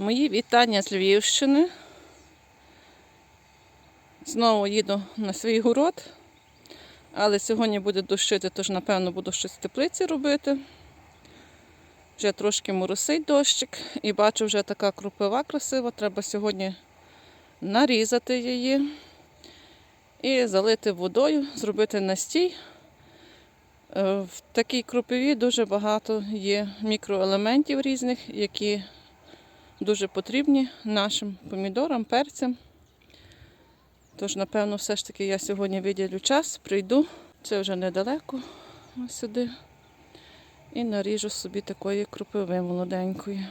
Мої вітання з Львівщини. Знову їду на свій город, але сьогодні буде дощити, тож, напевно, буду щось в теплиці робити. Вже трошки моросить дощик і бачу, вже така кропива красива. Треба сьогодні нарізати її і залити водою, зробити настій. Е, В такій кропиві дуже багато є мікроелементів різних, які дуже потрібні нашим помідорам, перцям. Тож, напевно, все ж таки я сьогодні виділю час, прийду. Це вже недалеко ось сюди. І наріжу собі такої кропиви молоденької.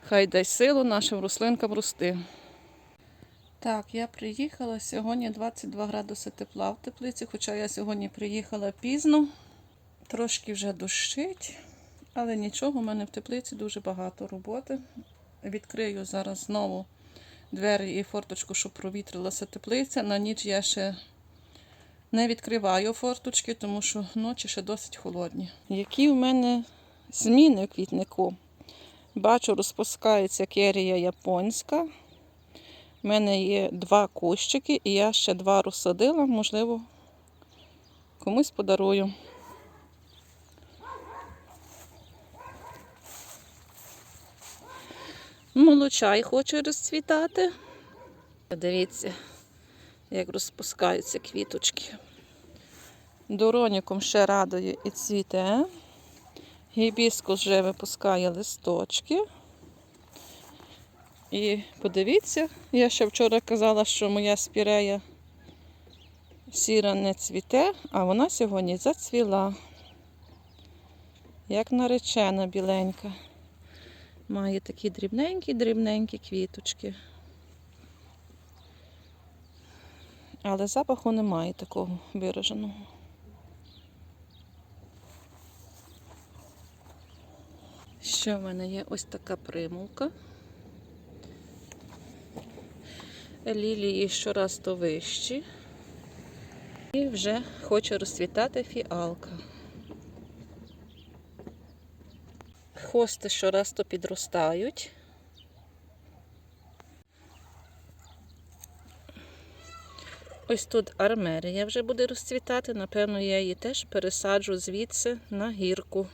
Хай дай силу нашим рослинкам рости. Так, я приїхала. Сьогодні 22 градуси тепла в теплиці, хоча я сьогодні приїхала пізно. Трошки вже дощить, але нічого, у мене в теплиці дуже багато роботи. Відкрию зараз знову двері і форточку, щоб провітрилася теплиця. На ніч я ще не відкриваю форточки, тому що ночі ще досить холодні. Які в мене зміни в квітнику? Бачу, розпускається керія японська. У мене є два кущики, і я ще два розсадила, можливо, комусь подарую. Молочай хоче розцвітати. Дивіться, як розпускаються квіточки. Дороніком ще радує і цвіте. Гібіскус вже випускає листочки. І подивіться, я ще вчора казала, що моя спірея сіра не цвіте, а вона сьогодні зацвіла. Як наречена біленька. Має такі дрібненькі-дрібненькі квіточки. Але запаху немає такого вираженого. Ще в мене є ось така примулка. Лілії щораз то вищі. І вже хоче розцвітати фіалка. Хости щораз то підростають. Ось тут армерія вже буде розцвітати. Напевно, я її теж пересаджу звідси на гірку.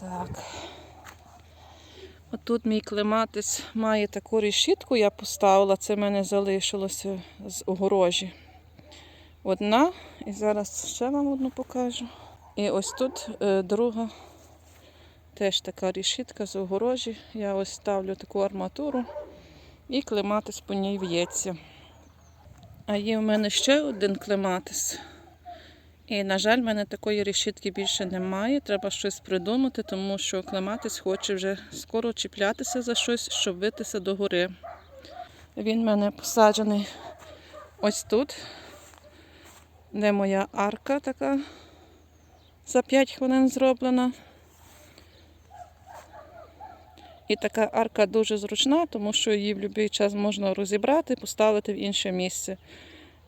Так. Отут мій клематис має таку решітку, я поставила, це в мене залишилося з огорожі. Одна, і зараз ще вам одну покажу. І ось тут е, друга теж така решітка з огорожі. Я ось ставлю таку арматуру і клематис по ній в'ється. А є в мене ще один клематис. І, на жаль, в мене такої решітки більше немає. Треба щось придумати, тому що клематис хоче вже скоро чіплятися за щось, щоб витися до гори. Він в мене посаджений ось тут, де моя арка така за 5 хвилин зроблена. І така арка дуже зручна, тому що її в будь-який час можна розібрати, поставити в інше місце.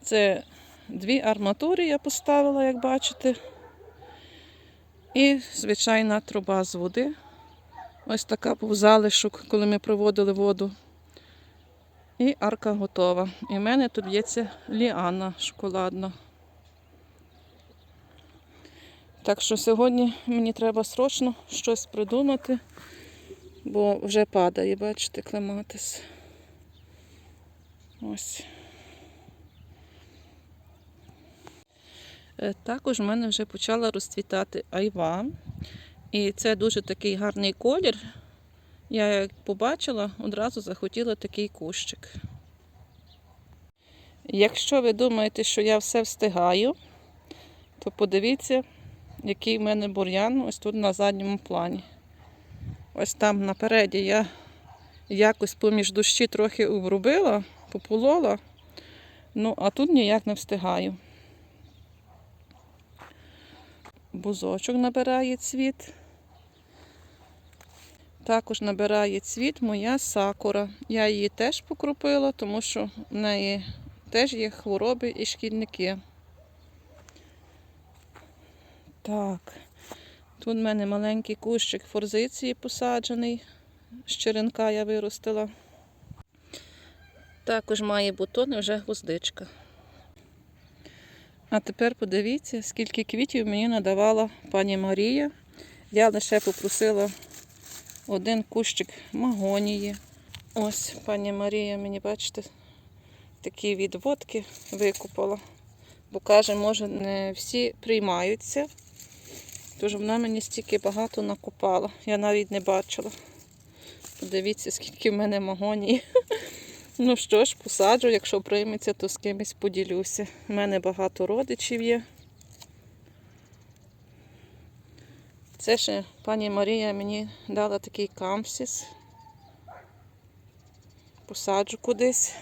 Це дві арматури я поставила, як бачите. І звичайна труба з води. Ось така був залишок, коли ми проводили воду. І арка готова. І в мене тут б'ється ліана шоколадна. Так що сьогодні мені треба срочно щось придумати, бо вже падає, бачите, клематис. Ось. Е, Також в мене вже почала розцвітати айва. І це дуже такий гарний колір. Я як побачила, одразу захотіла такий кущик. Якщо ви думаєте, що я все встигаю, то подивіться, який в мене бур'ян ось тут на задньому плані. Ось там напереді я якось поміж дощі трохи обрубила, пополола, ну а тут ніяк не встигаю. Бузочок набирає цвіт. Також набирає цвіт моя сакура. Я її теж покропила, тому що в неї теж є хвороби і шкідники. Так, Тут в мене маленький кущик форзиції посаджений. З черенка я виростила. Також має бутони вже гвоздичка. А тепер подивіться, скільки квітів мені надавала пані Марія. Я лише попросила один кущик магонії. Ось пані Марія мені, бачите, такі відводки викупала. Бо каже, може, не всі приймаються. Тож вона мені стільки багато накопала. Я навіть не бачила. Подивіться, скільки в мене магонії. Ну що ж, посаджу, якщо прийметься, то з кимось поділюся. У мене багато родичів є. Це ще пані Марія мені дала такий камсіс. Посаджу кудись.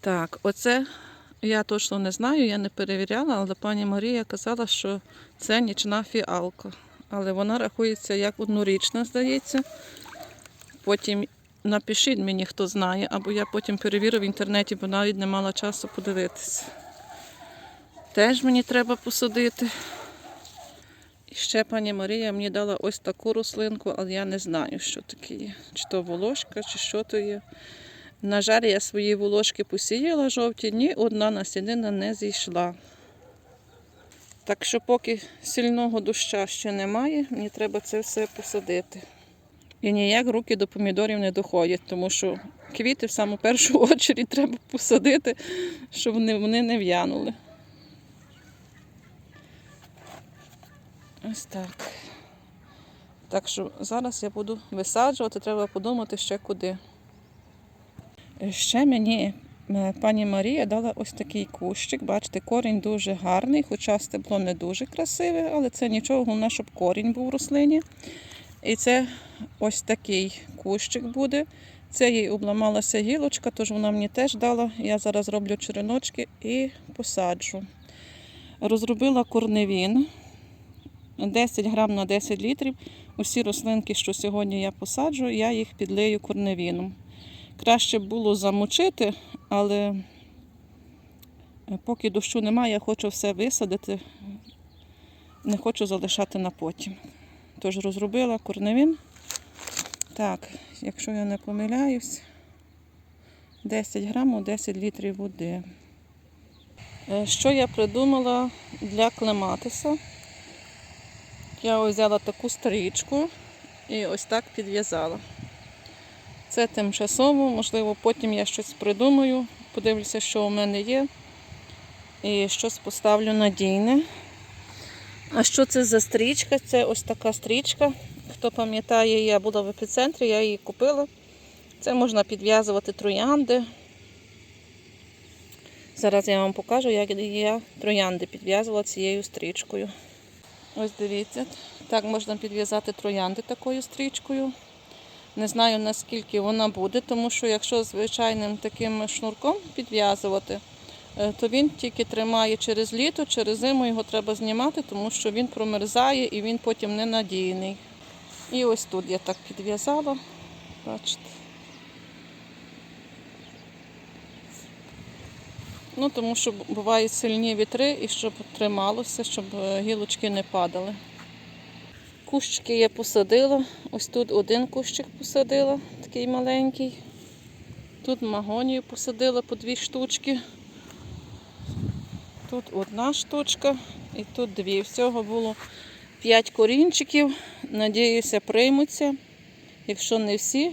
Так, оце я точно не знаю, я не перевіряла, але пані Марія казала, що це нічна фіалка. Але вона рахується як однорічна, здається. Потім напишіть мені, хто знає, або я потім перевірю в інтернеті, бо навіть не мала часу подивитися. Теж мені треба посадити. І ще пані Марія мені дала ось таку рослинку, але я не знаю, що таке є. Чи то волошка, чи що то є. На жаль, я свої волошки посіяла жовті, ні одна насінина не зійшла. Так що, поки сильного доща ще немає, мені треба це все посадити. І ніяк руки до помідорів не доходять, тому що квіти в саму першу очередь треба посадити, щоб вони не в'янули. Ось так. Так що зараз я буду висаджувати, треба подумати ще куди. Ще мені е, пані Марія дала ось такий кущик. Бачите, корінь дуже гарний, хоча стебло не дуже красиве, але це нічого, головне, щоб корінь був в рослині. І це ось такий кущик буде. Це їй обламалася гілочка, тож вона мені теж дала. Я зараз роблю череночки і посаджу. Розробила корневін 10 грам на 10 літрів. Усі рослинки, що сьогодні я посаджу, я їх підлию корневіном. Краще було замочити, але поки дощу немає, я хочу все висадити, не хочу залишати на потім. Тож розробила корневін. Так, якщо я не помиляюсь, 10 грамів 10 літрів води. Е, Що я придумала для клематиса? Я взяла таку стрічку і ось так підв'язала. Це тимчасово, можливо, потім я щось придумаю, подивлюся, що у мене є. І щось поставлю надійне. А що це за стрічка? Це ось така стрічка. Хто пам'ятає, я була в епіцентрі, я її купила. Це можна підв'язувати троянди. Зараз я вам покажу, як я троянди підв'язувала цією стрічкою. Ось дивіться, так можна підв'язати троянди такою стрічкою. Не знаю наскільки вона буде, тому що якщо звичайним таким шнурком підв'язувати, е, то він тільки тримає через літо, через зиму його треба знімати, тому що він промерзає і він потім ненадійний. І ось тут я так підв'язала. Бачите. Ну, тому що бувають сильні вітри і щоб трималося, щоб е, гілочки не падали. Кущики я посадила. Ось тут один кущик посадила, такий маленький. Тут магонію посадила по дві штучки. Тут одна штучка і тут дві. Всього було п'ять корінчиків. Надіюся, приймуться. Якщо не всі,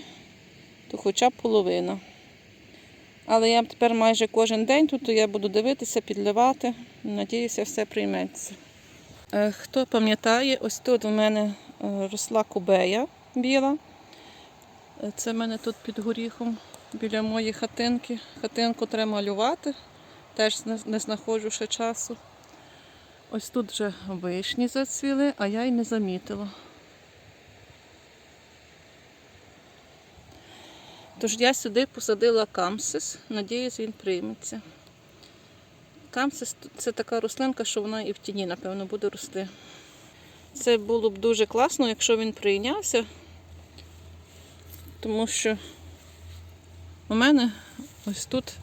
то хоча б половина. Але я тепер майже кожен день тут я буду дивитися, підливати. Надіюся, все прийметься. Е, Хто пам'ятає, ось тут у мене е, росла кубея біла. Е, Це в мене тут під горіхом біля моєї хатинки. Хатинку треба малювати, теж не- знаходжу ще часу. Ось тут вже вишні зацвіли, а я й не замітила. Тож я сюди посадила камсис, надіюсь, він прийметься. Камсис це така рослинка, що вона і в тіні, напевно, буде рости. Це було б дуже класно, якщо він прийнявся, тому що у мене ось тут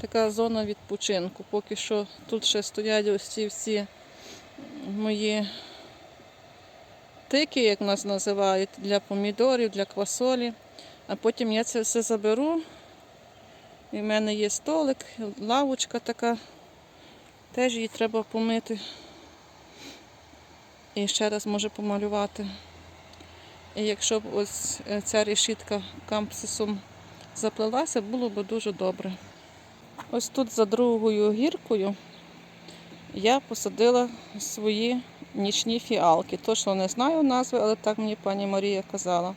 така зона відпочинку. Поки що тут ще стоять ось ці всі мої мотики, як нас називають, для помідорів, для квасолі. А потім я це все заберу. І в мене є столик, лавочка така. Теж її треба помити. І ще раз може помалювати. І якщо б ось е, ця решітка кампсисом заплелася, було б дуже добре. Ось тут за другою гіркою я посадила свої нічні фіалки. Точно не знаю назви, але так мені пані Марія казала.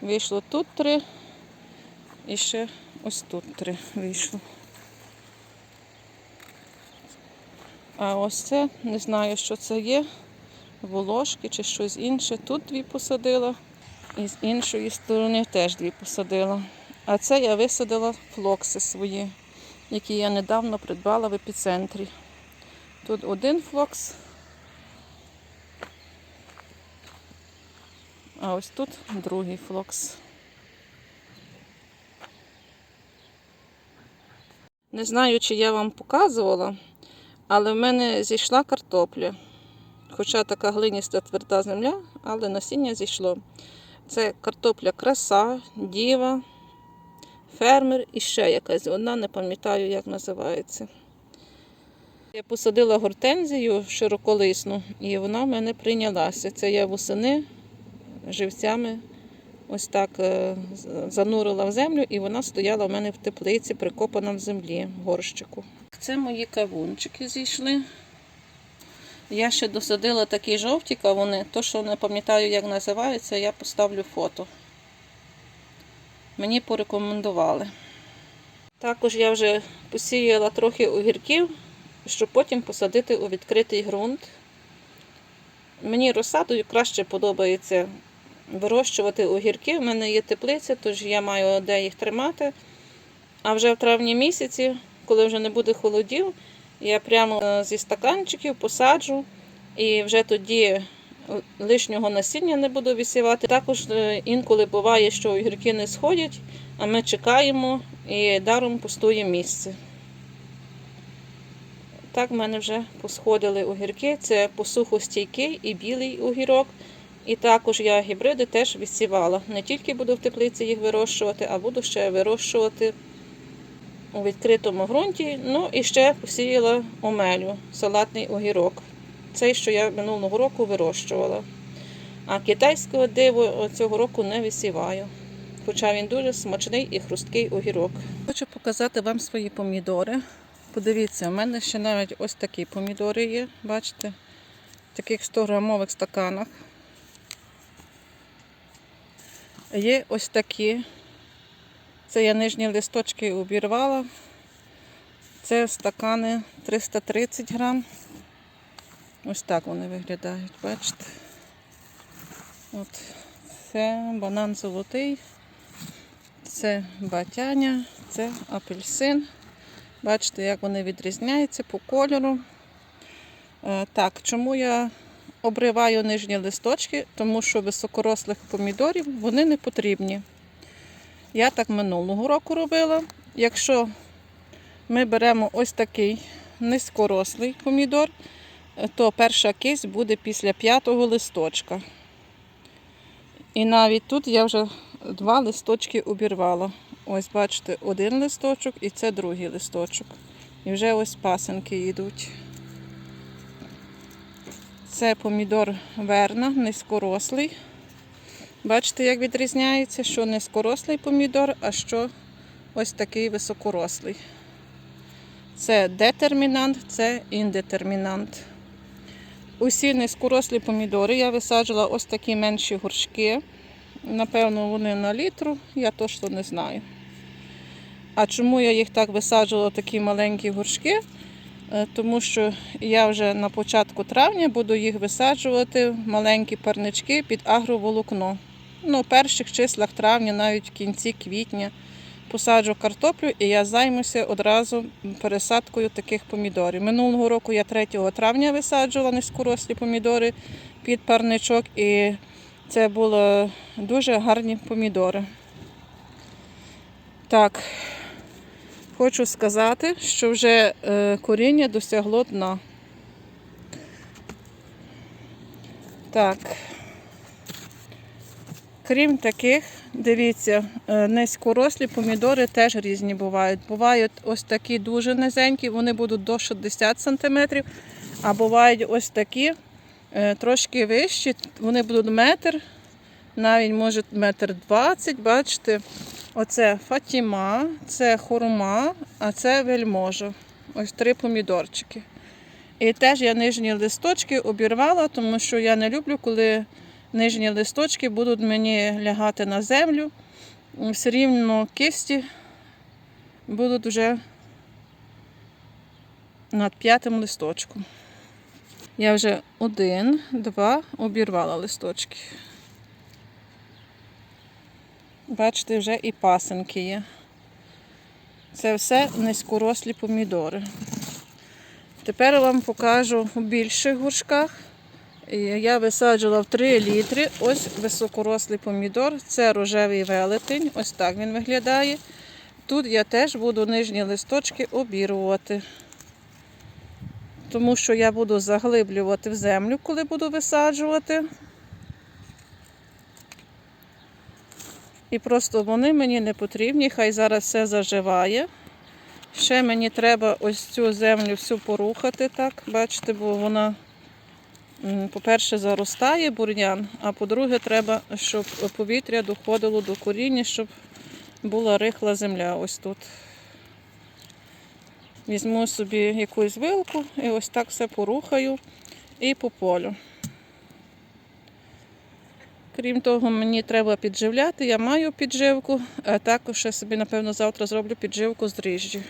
Вийшло тут три і ще ось тут три вийшло. А ось це, не знаю, що це є. Волошки чи щось інше. Тут дві посадила. І з іншої сторони теж дві посадила. А це я висадила флокси свої, які я недавно придбала в епіцентрі. Тут один флокс. А ось тут другий флокс. Не знаю, чи я вам показувала, але в мене зійшла картопля. Хоча така глиніста тверда земля, але насіння зійшло. Це картопля краса, діва, фермер і ще якась одна, не пам'ятаю, як називається. Я посадила гортензію широколисну, і вона в мене прийнялася. Це я восени живцями ось так е, занурила в землю, і вона стояла в мене в теплиці, прикопана в землі, в горщику. Це мої кавунчики зійшли. Я ще досадила такі жовті кавуни, то що не пам'ятаю, як називаються, я поставлю фото. Мені порекомендували. Також я вже посіяла трохи огірків, щоб потім посадити у відкритий ґрунт. Мені розсадою краще подобається вирощувати огірки. У мене є теплиця, тож я маю де їх тримати. А вже в травні місяці, коли вже не буде холодів, я прямо е, зі стаканчиків посаджу і вже тоді лишнього насіння не буду висівати. Також е, інколи буває, що огірки не сходять, а ми чекаємо і даром пустує місце. Так в мене вже посходили огірки. Це посухостійкий і білий огірок. І також я гібриди теж відсівала. Не тільки буду в теплиці їх вирощувати, а буду ще вирощувати у відкритому ґрунті. Ну і ще посіяла омелю, салатний огірок. Цей, що я минулого року вирощувала. А китайського диво цього року не висіваю. Хоча він дуже смачний і хрусткий огірок. Хочу показати вам свої помідори. Подивіться, у мене ще навіть ось такі помідори є, бачите, в таких 100 грамових стаканах. Є ось такі. Це я нижні листочки обірвала. Це стакани 330 грам. Ось так вони виглядають, бачите? От. Це банан золотий, це батяня, це апельсин. Бачите, як вони відрізняються по кольору. Е, Так, чому я обриваю нижні листочки? Тому що високорослих помідорів вони не потрібні. Я так минулого року робила. Якщо ми беремо ось такий низькорослий помідор, то перша кисть буде після п'ятого листочка. І навіть тут я вже два листочки обірвала. Ось, бачите, один листочок і це другий листочок. І вже ось пасенки йдуть. Це помідор верна, низькорослий. Бачите, як відрізняється, що низькорослий помідор, а що ось такий високорослий. Це детермінант, це індетермінант. Усі низькорослі помідори я висаджувала ось такі менші горшки. Напевно, вони на літру, я точно не знаю. А чому я їх так висаджувала, такі маленькі горшки? Е, Тому що я вже на початку травня буду їх висаджувати в маленькі парнички під агроволокно. Ну, перших числах травня, навіть в кінці квітня, посаджу картоплю і я займуся одразу пересадкою таких помідорів. Минулого року я 3 травня висаджувала низькорослі помідори під парничок, і це були дуже гарні помідори. Так, хочу сказати, що вже е, коріння досягло дна. Так, Крім таких, дивіться, е, низькорослі помідори теж різні бувають. Бувають ось такі дуже низенькі, вони будуть до 60 см, а бувають ось такі е, трошки вищі, вони будуть метр, навіть може метр двадцять, бачите. Оце Фатіма, це хурма, а це вельможа. Ось три помідорчики. І теж я нижні листочки обірвала, тому що я не люблю, коли нижні листочки будуть мені лягати на землю. Все рівно кисті будуть вже над п'ятим листочком. Я вже один, два обірвала листочки. Бачите, вже і пасенки є. Це все низькорослі помідори. Тепер я вам покажу у більших горшках. Я висаджувала в 3 літри. Ось високорослий помідор. Це рожевий велетень. Ось так він виглядає. Тут я теж буду нижні листочки обірвувати. Тому що я буду заглиблювати в землю, коли буду висаджувати. І просто вони мені не потрібні, хай зараз все заживає. Ще мені треба ось цю землю всю порухати, так, бачите, бо вона, по-перше, заростає бур'ян, а по-друге, треба, щоб повітря доходило до коріння, щоб була рихла земля ось тут. Візьму собі якусь вилку і ось так все порухаю і по полю. Крім того, мені треба підживляти. Я маю підживку, а також я собі, напевно, завтра зроблю підживку з дріжджі.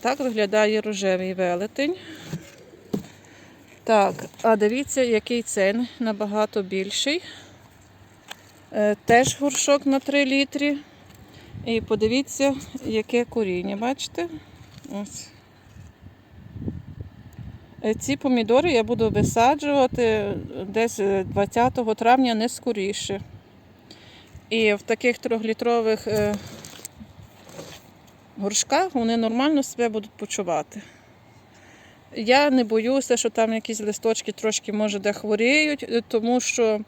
Так виглядає рожевий велетень. Так, а дивіться, який цей набагато більший. Е, Теж горшок на 3 літрі. І подивіться, яке коріння, бачите? Ось. Е, Ці помідори я буду висаджувати десь е, 20 травня, не скоріше. І в таких трьохлітрових е, горшках вони нормально себе будуть почувати. Я не боюся, що там якісь листочки трошки, може, де хворіють, е, тому що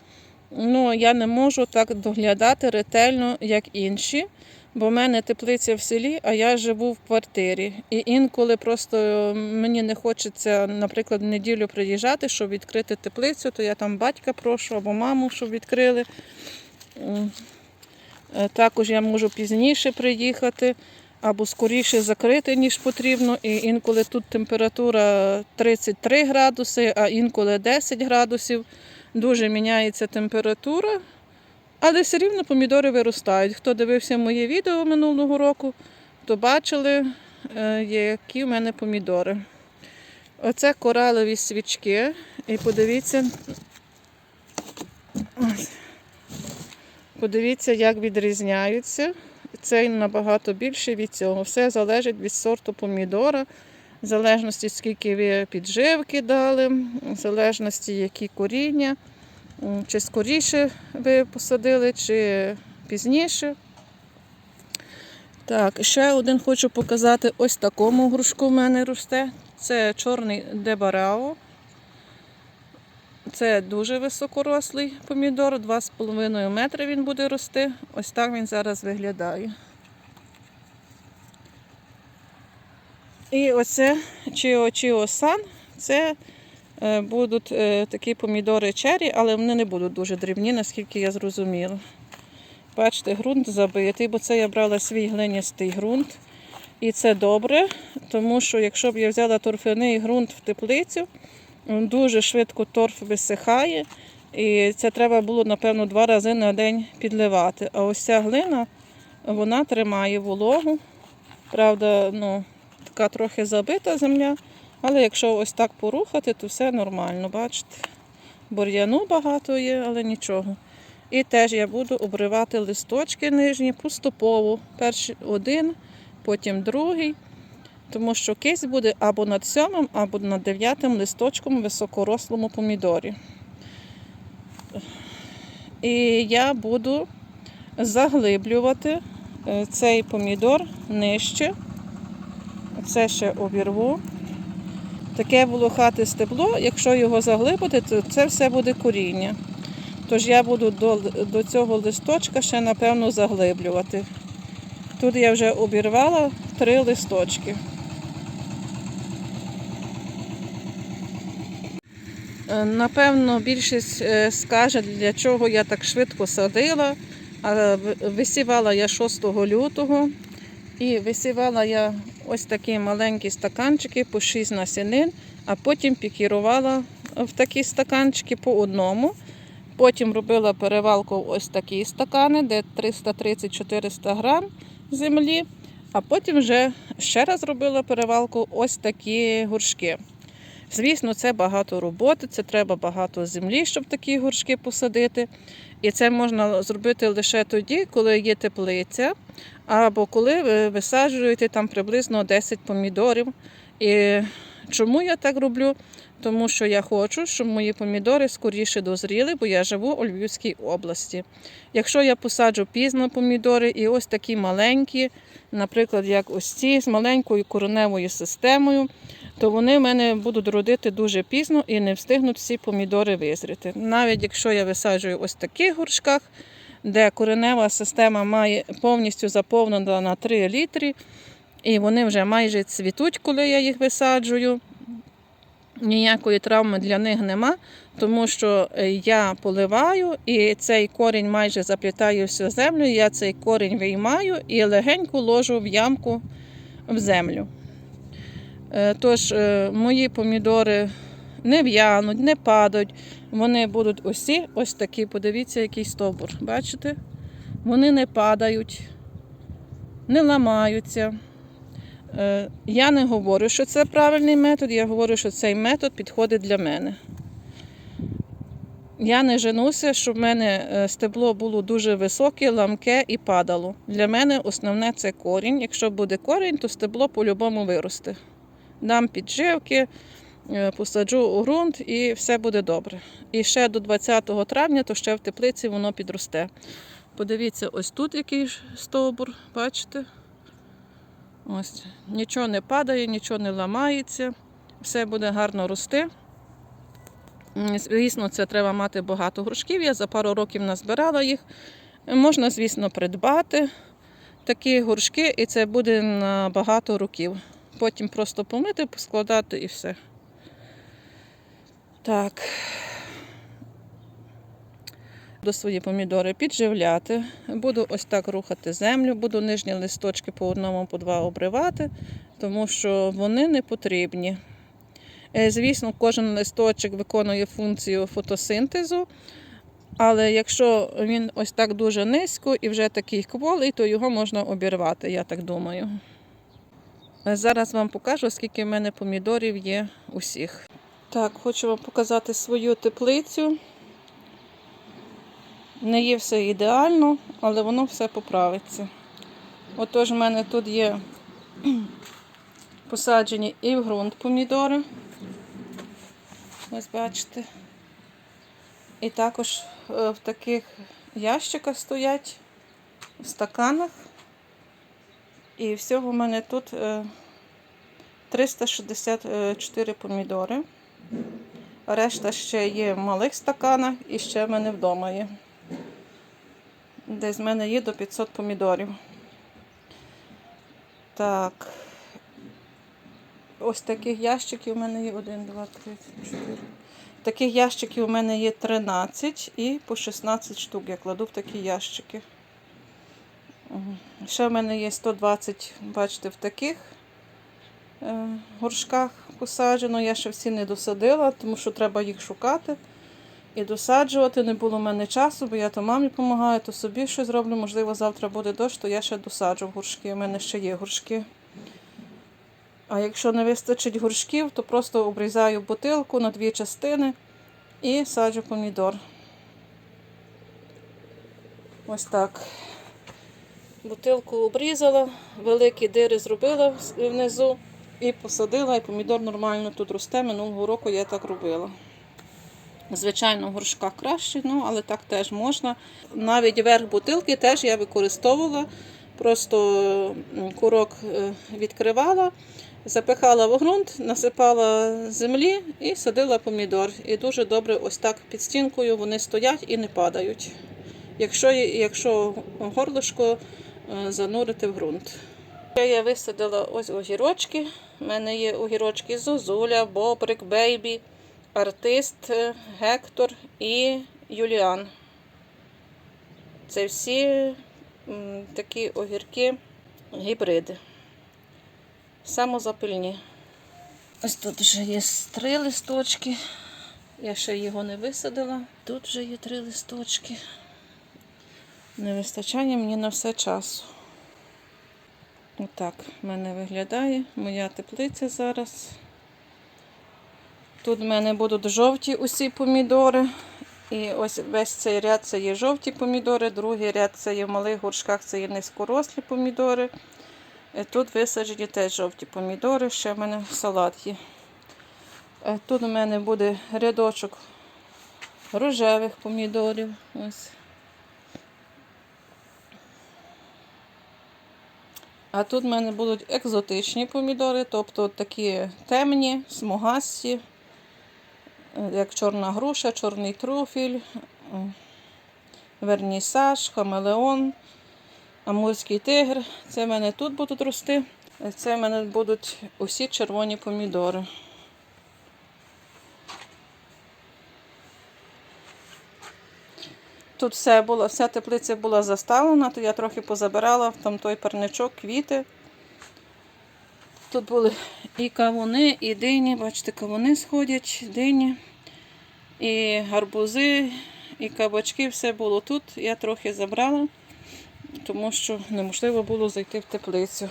ну, я не можу так доглядати ретельно, як інші. Бо в мене теплиця в селі, а я живу в квартирі. І інколи просто мені не хочеться, наприклад, в неділю приїжджати, щоб відкрити теплицю, то я там батька прошу або маму, щоб відкрили. Е, Також я можу пізніше приїхати або скоріше закрити, ніж потрібно. І інколи тут температура 33 градуси, а інколи 10 градусів. Дуже міняється температура. Але все рівно помідори виростають. Хто дивився моє відео минулого року, то бачили, е, які в мене помідори. Оце коралові свічки. І подивіться, подивіться, як відрізняються. Цей набагато більший від цього. Все залежить від сорту помідора, в залежності, скільки ви підживки дали, в залежності, які коріння. Чи скоріше ви посадили, чи пізніше. Так, ще один хочу показати. Ось такому грушку в мене росте. Це чорний дебарао. Це дуже високорослий помідор, 2,5 метри він буде рости. Ось так він зараз виглядає. І оце Чіо Чіо Сан. Це Е, Будуть е, такі помідори чері, але вони не будуть дуже дрібні, наскільки я зрозуміла. Бачите, ґрунт забитий, бо це я брала свій глиністий ґрунт. І це добре, тому що якщо б я взяла торфяний ґрунт в теплицю, дуже швидко торф висихає. І це треба було, напевно, два рази на день підливати. А ось ця глина, вона тримає вологу. Правда, ну, така трохи забита земля. Але якщо ось так порухати, то все нормально, бачите. Бур'яну багато є, але нічого. І теж я буду обривати листочки нижні поступово. Перший один, потім другий. Тому що кись буде або над сьомим, або над дев'ятим листочком високорослому помідорі. І я буду заглиблювати е, цей помідор нижче. Це ще обірву. Таке волохате стебло, якщо його заглибити, то це все буде коріння. Тож я буду до, до цього листочка ще, напевно, заглиблювати. Тут я вже обірвала три листочки. Напевно, більшість е, скаже, для чого я так швидко садила. Висівала я 6 лютого і висівала я ось такі маленькі стаканчики по 6 насінин, а потім пікірувала в такі стаканчики по одному. Потім робила перевалку в ось такі стакани, де 330-400 грам землі, а потім вже ще раз робила перевалку ось такі горшки. Звісно, це багато роботи, це треба багато землі, щоб такі горшки посадити. І це можна зробити лише тоді, коли є теплиця, або коли ви висаджуєте там приблизно 10 помідорів. І чому я так роблю? Тому що я хочу, щоб мої помідори скоріше дозріли, бо я живу у Львівській області. Якщо я посаджу пізно помідори і ось такі маленькі, наприклад, як ось ці з маленькою кореневою системою, то вони в мене будуть родити дуже пізно і не встигнуть всі помідори визріти. Навіть якщо я висаджую ось таких горшках, де коренева система має повністю заповнена на 3 літри, і вони вже майже цвітуть, коли я їх висаджую. Ніякої травми для них нема, тому що е, я поливаю і цей корінь майже заплітає всю землю. Я цей корінь виймаю і легенько ложу в ямку в землю. Е, Тож е, мої помідори не в'януть, не падають. Вони будуть усі ось такі. Подивіться, який стовбур. Бачите? Вони не падають, не ламаються. Е, Я не говорю, що це правильний метод, я говорю, що цей метод підходить для мене. Я не женуся, щоб в мене стебло було дуже високе, ламке і падало. Для мене основне це корінь. Якщо буде корінь, то стебло по-любому виросте. Дам підживки, е, посаджу у ґрунт і все буде добре. І ще до 20 травня, то ще в теплиці воно підросте. Подивіться, ось тут який стовбур, бачите? Ось, нічого не падає, нічого не ламається, все буде гарно рости. Звісно, це треба мати багато горшків. Я за пару років назбирала їх. Можна, звісно, придбати такі горшки, і це буде на багато років. Потім просто помити, поскладати і все. Так. Буду свої помідори підживляти. Буду ось так рухати землю, буду нижні листочки по одному, по два обривати, тому що вони не потрібні. Е, Звісно, кожен листочок виконує функцію фотосинтезу, але якщо він ось так дуже низько і вже такий кволий, то його можна обірвати, я так думаю. Зараз вам покажу, скільки в мене помідорів є усіх. Так, хочу вам показати свою теплицю. Не є все ідеально, але воно все поправиться. Отож, в мене тут є посаджені і в ґрунт помідори. Ось бачите. І також е, в таких ящиках стоять, в стаканах. І всього в мене тут е, 364 помідори. Решта ще є в малих стаканах і ще в мене вдома є. Десь в мене є до 500 помідорів. Так. Ось таких ящиків у мене є 1, 2, 3, 4. Таких ящиків у мене є 13 і по 16 штук. Я кладу в такі ящики. Мгм. Ще в мене є 120, бачите, в таких е, горшках посаджено. Я ще всі не досадила, тому що треба їх шукати і досаджувати. Не було в мене часу, бо я то мамі допомагаю, то собі щось зроблю. Можливо, завтра буде дощ, то я ще досаджу горшки. У мене ще є горшки. А якщо не вистачить горшків, то просто обрізаю бутилку на дві частини і саджу помідор. Ось так. Бутилку обрізала, великі дири зробила внизу і посадила, і помідор нормально тут росте. Минулого року я так робила. Звичайно, в горшках краще, ну, але так теж можна. Навіть верх бутилки теж я використовувала. Просто курок е, відкривала Запихала в ґрунт, насипала землі і садила помідор. І дуже добре ось так під стінкою вони стоять і не падають. Якщо, якщо горлишко занурити в ґрунт. Я висадила ось огірочки. У мене є огірочки Зозуля, Бобрик, Бейбі, Артист, е, Гектор і Юліан. Це всі такі огірки гібриди. Самозапильні. Ось тут вже є три листочки. Я ще його не висадила. Тут вже є три листочки. Не вистачає мені на все часу. Отак в мене виглядає моя теплиця зараз. Тут в мене будуть жовті усі помідори. І ось весь цей ряд це є жовті помідори, другий ряд це є в малих горшках, це є низькорослі помідори. Е, Тут висаджені теж жовті помідори, ще в мене салат є. Е, Тут у мене буде рядочок рожевих помідорів. Ось. А тут в мене будуть екзотичні помідори, тобто такі темні, смугасті, е, як чорна груша, чорний труфіль, е, вернісаж, хамелеон, амурський тигр. Це в мене тут будуть рости. Це в мене будуть усі червоні помідори. Тут все було, вся теплиця була заставлена, то я трохи позабирала там той парничок, квіти. Тут були і кавуни, і дині. Бачите, кавуни сходять, дині, і гарбузи, і кабачки, все було тут. Я трохи забрала, тому що неможливо було зайти в теплицю.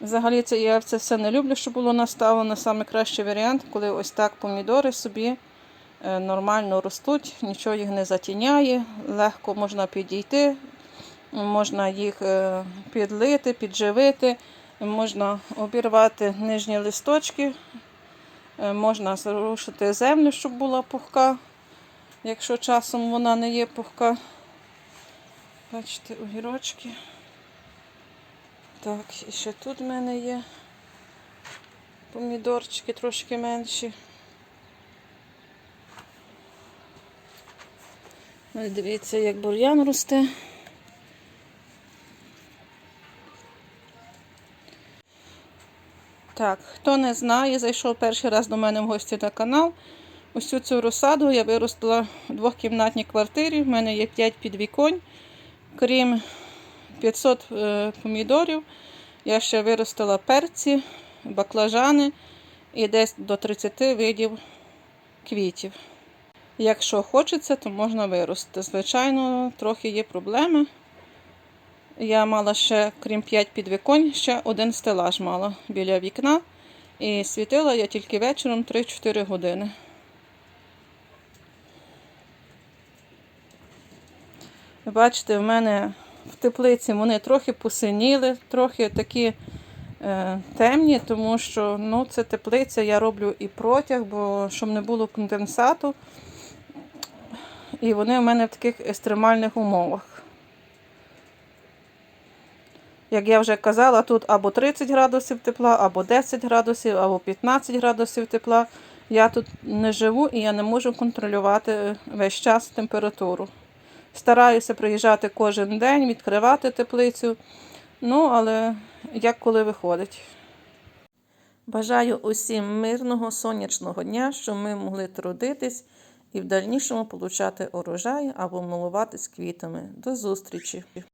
Взагалі це я це все не люблю, що було наставлено. Саме кращий варіант, коли ось так помідори собі е, нормально ростуть, нічого їх не затіняє, легко можна підійти, можна їх е, підлити, підживити, можна обірвати нижні листочки, е, можна зрушити землю, щоб була пухка, якщо часом вона не є пухка. Бачите, огірочки. Так, і ще тут в мене є помідорчики трошки менші. Ось дивіться, як бур'ян росте. Так, хто не знає, зайшов перший раз до мене в гості на канал. Ось цю розсаду я виростила в двохкімнатній квартирі. В мене є 5 підвіконь. Крім 500 е, помідорів. Я ще виростила перці, баклажани і десь до 30 видів квітів. Якщо хочеться, то можна виростити. Звичайно, трохи є проблеми. Я мала ще, крім 5 підвіконь, ще один стелаж мала біля вікна. І світила я тільки вечором 3-4 години. Бачите, в мене в теплиці вони трохи посиніли, трохи такі е, темні, тому що ну, це теплиця, я роблю і протяг, бо щоб не було конденсату. І вони в мене в таких екстремальних умовах. Як я вже казала, тут або 30 градусів тепла, або 10 градусів, або 15 градусів тепла. Я тут не живу і я не можу контролювати весь час температуру. Стараюся приїжджати кожен день, відкривати теплицю. Ну, але як коли виходить. Бажаю усім мирного сонячного дня, щоб ми могли трудитись і в дальнішому получати урожай або милуватись квітами. До зустрічі!